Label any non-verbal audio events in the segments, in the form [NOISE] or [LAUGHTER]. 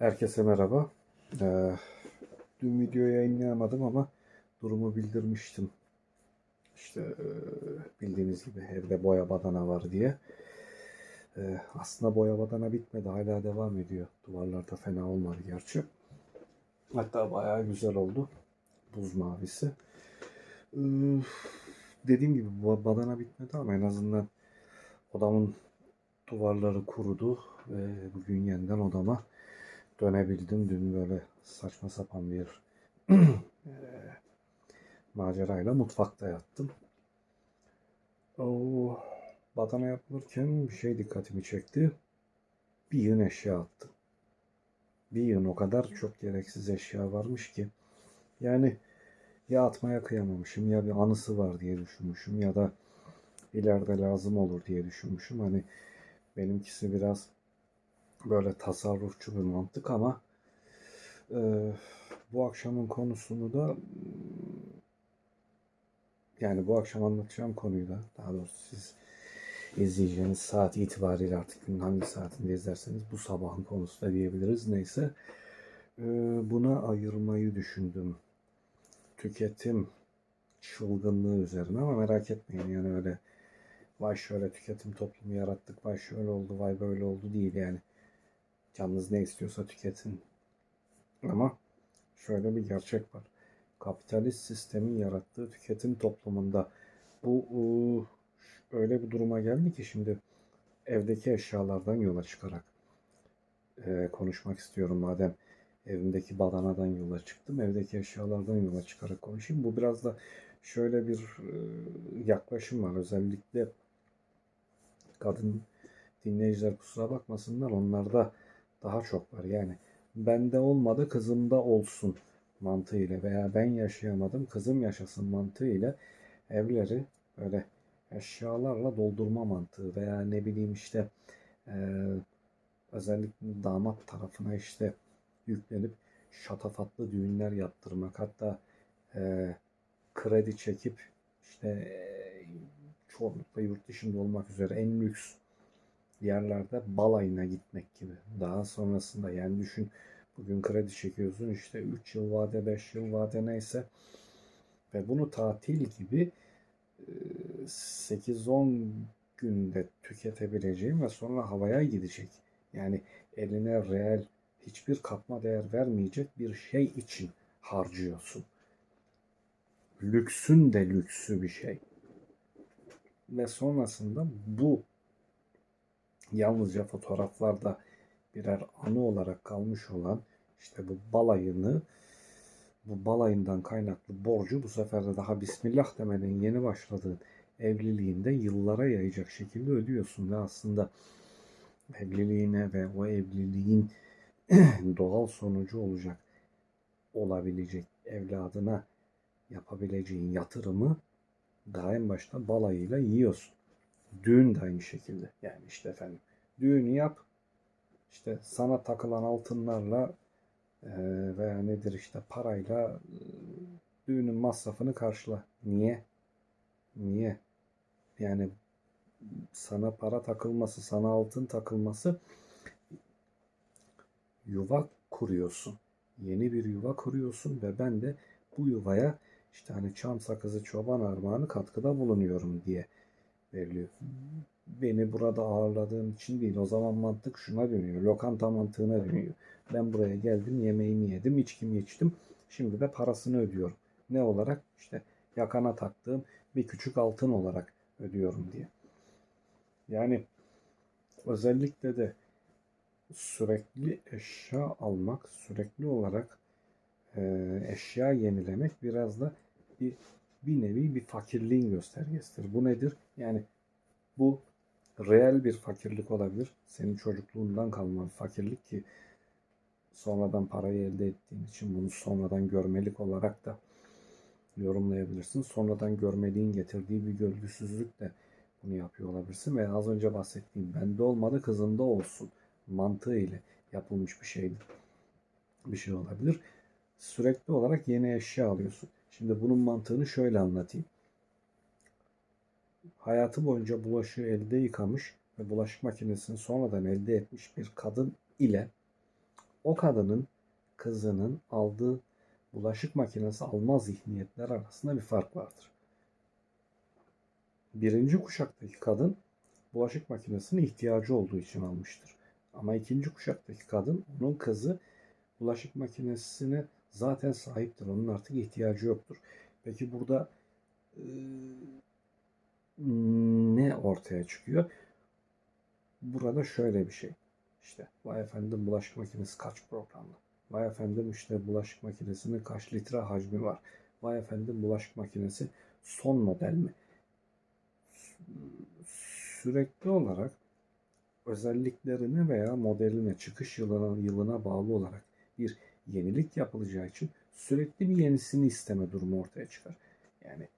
Herkese merhaba. Ee, dün video yayınlayamadım ama durumu bildirmiştim. İşte e, bildiğiniz gibi evde boya badana var diye. Ee, aslında boya badana bitmedi. Hala devam ediyor. Duvarlarda fena olmadı gerçi. Hatta bayağı güzel oldu. Buz mavisi. Ee, dediğim gibi badana bitmedi ama en azından odamın duvarları kurudu ve bugün yeniden odama dönebildim. Dün böyle saçma sapan bir [CLEARS THROAT] macerayla mutfakta yattım. O badana yapılırken bir şey dikkatimi çekti. Bir yığın eşya attım. Bir yığın o kadar çok gereksiz eşya varmış ki. Yani ya atmaya kıyamamışım ya bir anısı var diye düşünmüşüm ya da ileride lazım olur diye düşünmüşüm. Hani benimkisi biraz böyle tasarrufçu bir mantık ama e, bu akşamın konusunu da yani bu akşam anlatacağım konuyu da daha doğrusu siz izleyeceğiniz saat itibariyle artık günün hangi saatinde izlerseniz bu sabahın konusu da diyebiliriz. Neyse e, buna ayırmayı düşündüm. Tüketim çılgınlığı üzerine ama merak etmeyin yani öyle vay şöyle tüketim toplumu yarattık, vay şöyle oldu, vay böyle oldu değil yani. Canınız ne istiyorsa tüketin. Ama şöyle bir gerçek var. Kapitalist sistemin yarattığı tüketim toplumunda bu öyle bir duruma geldi ki şimdi evdeki eşyalardan yola çıkarak e, konuşmak istiyorum madem evimdeki badanadan yola çıktım. Evdeki eşyalardan yola çıkarak konuşayım. Bu biraz da şöyle bir e, yaklaşım var. Özellikle kadın dinleyiciler kusura bakmasınlar. Onlarda daha çok var. Yani bende olmadı kızımda olsun mantığıyla veya ben yaşayamadım kızım yaşasın mantığıyla evleri böyle eşyalarla doldurma mantığı veya ne bileyim işte e, özellikle damat tarafına işte yüklenip şatafatlı düğünler yaptırmak hatta e, kredi çekip işte e, çoğunlukla yurt dışında olmak üzere en lüks yerlerde balayına gitmek gibi. Daha sonrasında yani düşün bugün kredi çekiyorsun işte 3 yıl vade 5 yıl vade neyse ve bunu tatil gibi e, 8-10 günde tüketebileceğin ve sonra havaya gidecek. Yani eline reel hiçbir katma değer vermeyecek bir şey için harcıyorsun. Lüksün de lüksü bir şey. Ve sonrasında bu yalnızca fotoğraflarda birer anı olarak kalmış olan işte bu balayını bu balayından kaynaklı borcu bu sefer de daha Bismillah demeden yeni başladığın evliliğinde yıllara yayacak şekilde ödüyorsun ve aslında evliliğine ve o evliliğin [CLEARS THROAT] doğal sonucu olacak olabilecek evladına yapabileceğin yatırımı daha en başta balayıyla yiyorsun. Düğün de aynı şekilde. Yani işte efendim düğünü yap. işte sana takılan altınlarla e, veya nedir işte parayla e, düğünün masrafını karşıla. Niye? Niye? Yani sana para takılması, sana altın takılması yuva kuruyorsun. Yeni bir yuva kuruyorsun ve ben de bu yuvaya işte hani çam sakızı çoban armağanı katkıda bulunuyorum diye veriliyor. Beni burada ağırladığın için değil. O zaman mantık şuna dönüyor. Lokanta mantığına dönüyor. Ben buraya geldim, yemeğimi yedim, içkimi içtim. Şimdi de parasını ödüyorum. Ne olarak? İşte yakana taktığım bir küçük altın olarak ödüyorum diye. Yani özellikle de sürekli eşya almak, sürekli olarak eşya yenilemek biraz da bir bir nevi bir fakirliğin göstergesidir. Bu nedir? Yani bu reel bir fakirlik olabilir. Senin çocukluğundan kalma bir fakirlik ki sonradan parayı elde ettiğin için bunu sonradan görmelik olarak da yorumlayabilirsin. Sonradan görmediğin getirdiği bir görgüsüzlük de bunu yapıyor olabilirsin. Ve az önce bahsettiğim bende olmadı kızında olsun mantığı ile yapılmış bir şeydir. Bir şey olabilir. Sürekli olarak yeni eşya alıyorsun. Şimdi bunun mantığını şöyle anlatayım. Hayatı boyunca bulaşığı elde yıkamış ve bulaşık makinesini sonradan elde etmiş bir kadın ile o kadının kızının aldığı bulaşık makinesi alma zihniyetler arasında bir fark vardır. Birinci kuşaktaki kadın bulaşık makinesine ihtiyacı olduğu için almıştır. Ama ikinci kuşaktaki kadın, onun kızı bulaşık makinesine zaten sahiptir. Onun artık ihtiyacı yoktur. Peki burada e, ne ortaya çıkıyor? Burada şöyle bir şey. İşte vay efendim bulaşık makinesi kaç programlı? Vay efendim işte bulaşık makinesinin kaç litre hacmi var? Vay efendim bulaşık makinesi son model mi? Sürekli olarak özelliklerine veya modeline, çıkış yılına, yılına bağlı olarak bir yenilik yapılacağı için sürekli bir yenisini isteme durumu ortaya çıkar. Yani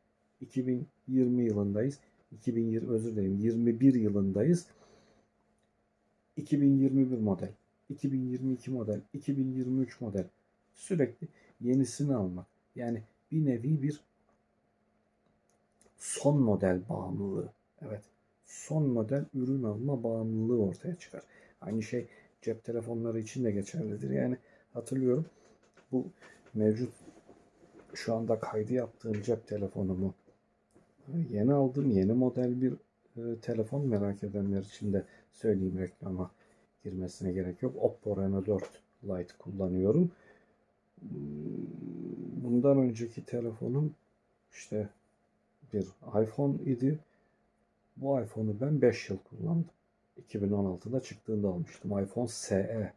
2020 yılındayız. 2020 özür dilerim 21 yılındayız. 2021 model, 2022 model, 2023 model sürekli yenisini almak. Yani bir nevi bir son model bağımlılığı. Evet. Son model ürün alma bağımlılığı ortaya çıkar. Aynı şey cep telefonları için de geçerlidir. Yani hatırlıyorum bu mevcut şu anda kaydı yaptığım cep telefonumu yeni aldım. Yeni model bir e, telefon merak edenler için de söyleyeyim reklama girmesine gerek yok. Oppo Reno 4 Lite kullanıyorum. Bundan önceki telefonum işte bir iPhone idi. Bu iPhone'u ben 5 yıl kullandım. 2016'da çıktığında almıştım. iPhone SE.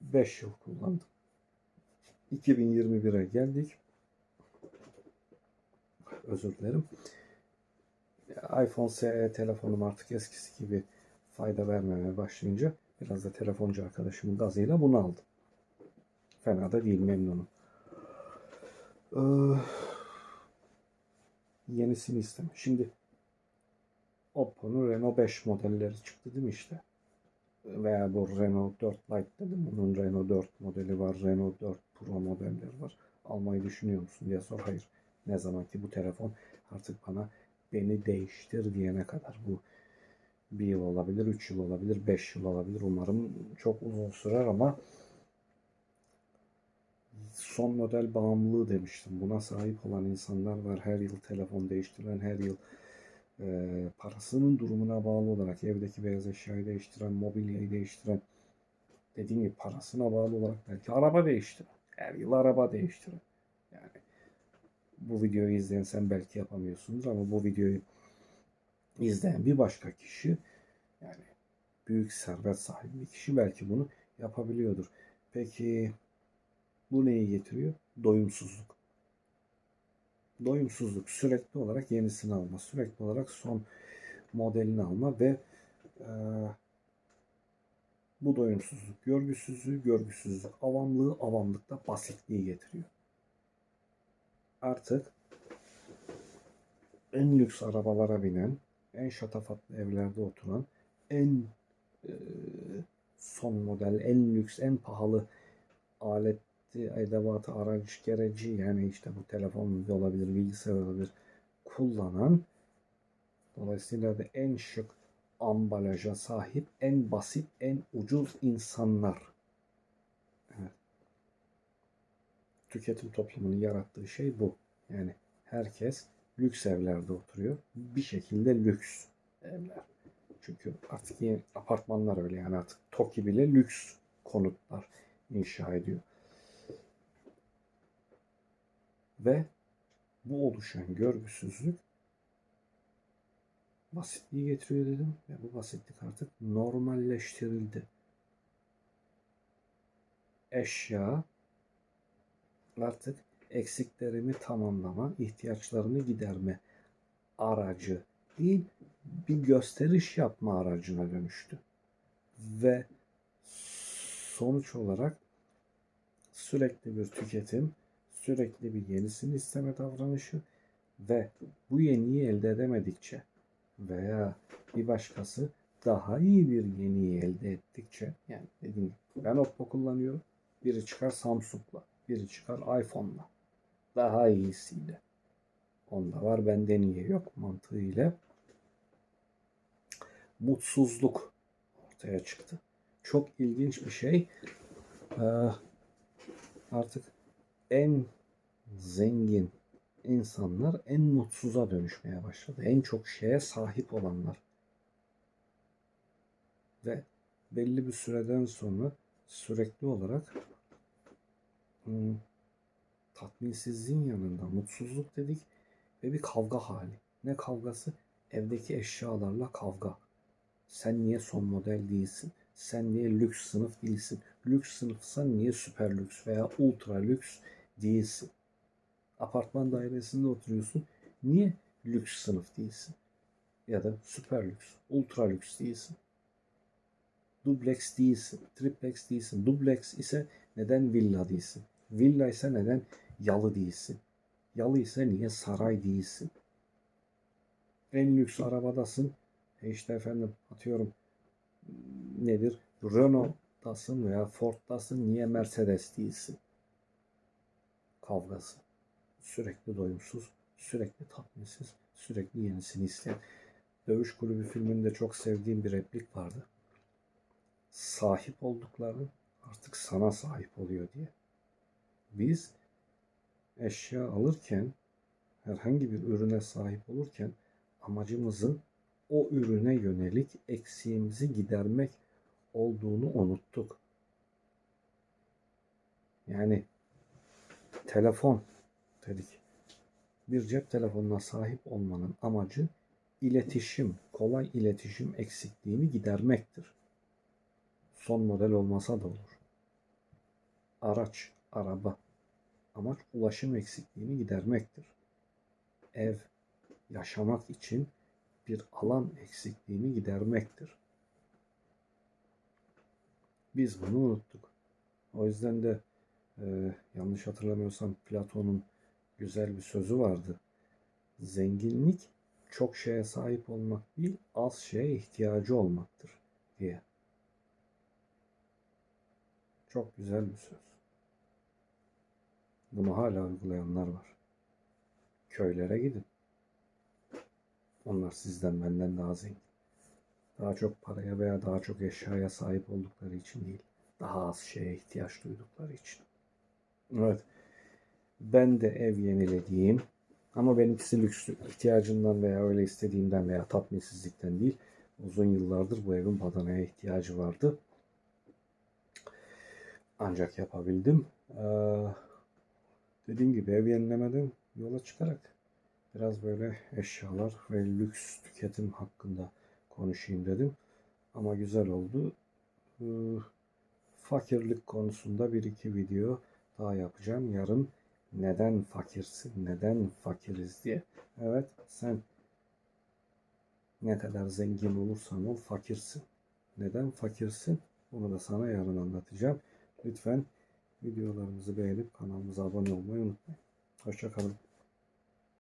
5 yıl kullandım. 2021'e geldik. Özür dilerim. iPhone SE telefonum artık eskisi gibi fayda vermemeye başlayınca biraz da telefoncu arkadaşımın gazıyla bunu aldım. Fena da değil memnunum. Ee, yenisini istem. Şimdi Oppo'nun Reno 5 modelleri çıktı değil mi işte? Veya bu Reno 4 Lite dedim. Bunun Reno 4 modeli var. Reno 4 Pro modelleri var. Almayı düşünüyor musun diye sor. Hayır. Ne zaman ki bu telefon artık bana beni değiştir diyene kadar bu bir yıl olabilir, üç yıl olabilir, beş yıl olabilir. Umarım çok uzun sürer ama son model bağımlılığı demiştim. Buna sahip olan insanlar var. Her yıl telefon değiştiren, her yıl e, parasının durumuna bağlı olarak evdeki beyaz eşyayı değiştiren, mobilyayı değiştiren, dediğim gibi parasına bağlı olarak belki araba değiştiren, her yıl araba değiştiren. Yani bu videoyu izleyen sen belki yapamıyorsunuz ama bu videoyu izleyen bir başka kişi yani büyük servet sahibi bir kişi belki bunu yapabiliyordur. Peki bu neyi getiriyor? Doyumsuzluk. Doyumsuzluk sürekli olarak yenisini alma, sürekli olarak son modelini alma ve e, bu doyumsuzluk, görgüsüzlüğü, görgüsüzlük, avamlığı, avamlıkta basitliği getiriyor. Artık en lüks arabalara binen, en şatafatlı evlerde oturan, en e, son model, en lüks, en pahalı aleti, edevatı, araç, gereci yani işte bu telefon olabilir, bilgisayar olabilir kullanan dolayısıyla da en şık ambalaja sahip, en basit, en ucuz insanlar. Evet. Tüketim toplumunun yarattığı şey bu. Yani herkes lüks evlerde oturuyor. Bir şekilde lüks evler. Çünkü artık apartmanlar öyle yani artık TOKİ bile lüks konutlar inşa ediyor. Ve bu oluşan görgüsüzlük basitliği getiriyor dedim ve bu basitlik artık normalleştirildi. Eşya artık eksiklerimi tamamlama, ihtiyaçlarını giderme aracı değil, bir gösteriş yapma aracına dönüştü. Ve sonuç olarak sürekli bir tüketim, sürekli bir yenisini isteme davranışı ve bu yeniyi elde edemedikçe veya bir başkası daha iyi bir yeniyi elde ettikçe yani dediğim gibi ben Oppo kullanıyorum. Biri çıkar Samsung'la, biri çıkar iPhone'la. Daha iyisiyle. Onda var bende niye yok mantığıyla mutsuzluk ortaya çıktı. Çok ilginç bir şey. Ee, artık en zengin insanlar en mutsuza dönüşmeye başladı. En çok şeye sahip olanlar. Ve belli bir süreden sonra sürekli olarak hmm, tatminsizliğin yanında mutsuzluk dedik ve bir kavga hali. Ne kavgası? Evdeki eşyalarla kavga. Sen niye son model değilsin? Sen niye lüks sınıf değilsin? Lüks sınıfsan niye süper lüks veya ultra lüks değilsin? Apartman dairesinde oturuyorsun. Niye lüks sınıf değilsin? Ya da süper lüks, ultra lüks değilsin? Dubleks değilsin, triplex değilsin. Dubleks ise neden villa değilsin? Villa ise neden yalı değilsin? Yalı ise niye saray değilsin? En lüks arabadasın. E işte efendim atıyorum nedir? Renault'tasın veya Ford'tasın. Niye Mercedes değilsin? Kavgası. Sürekli doyumsuz, sürekli tatminsiz, sürekli yenisini isteyen. Dövüş Kulübü filminde çok sevdiğim bir replik vardı. Sahip oldukları artık sana sahip oluyor diye. Biz eşya alırken herhangi bir ürüne sahip olurken amacımızın o ürüne yönelik eksiğimizi gidermek olduğunu unuttuk. Yani telefon dedik. Bir cep telefonuna sahip olmanın amacı iletişim, kolay iletişim eksikliğini gidermektir. Son model olmasa da olur. Araç, araba. Amaç ulaşım eksikliğini gidermektir. Ev, yaşamak için bir alan eksikliğini gidermektir. Biz bunu unuttuk. O yüzden de e, yanlış hatırlamıyorsam Platon'un güzel bir sözü vardı. Zenginlik çok şeye sahip olmak değil, az şeye ihtiyacı olmaktır diye. Çok güzel bir söz. Bunu hala uygulayanlar var. Köylere gidin. Onlar sizden benden daha zengin. Daha çok paraya veya daha çok eşyaya sahip oldukları için değil. Daha az şeye ihtiyaç duydukları için. Evet. Ben de ev yenilediğim ama benimkisi lüks ihtiyacından veya öyle istediğimden veya tatminsizlikten değil. Uzun yıllardır bu evin badanaya ihtiyacı vardı. Ancak yapabildim. Ee, dediğim gibi ev yenilemeden yola çıkarak biraz böyle eşyalar ve lüks tüketim hakkında konuşayım dedim. Ama güzel oldu. Ee, fakirlik konusunda bir iki video daha yapacağım. Yarın neden fakirsin, neden fakiriz diye. Evet sen ne kadar zengin olursan ol fakirsin. Neden fakirsin? Bunu da sana yarın anlatacağım. Lütfen videolarımızı beğenip kanalımıza abone olmayı unutmayın. Hoşçakalın.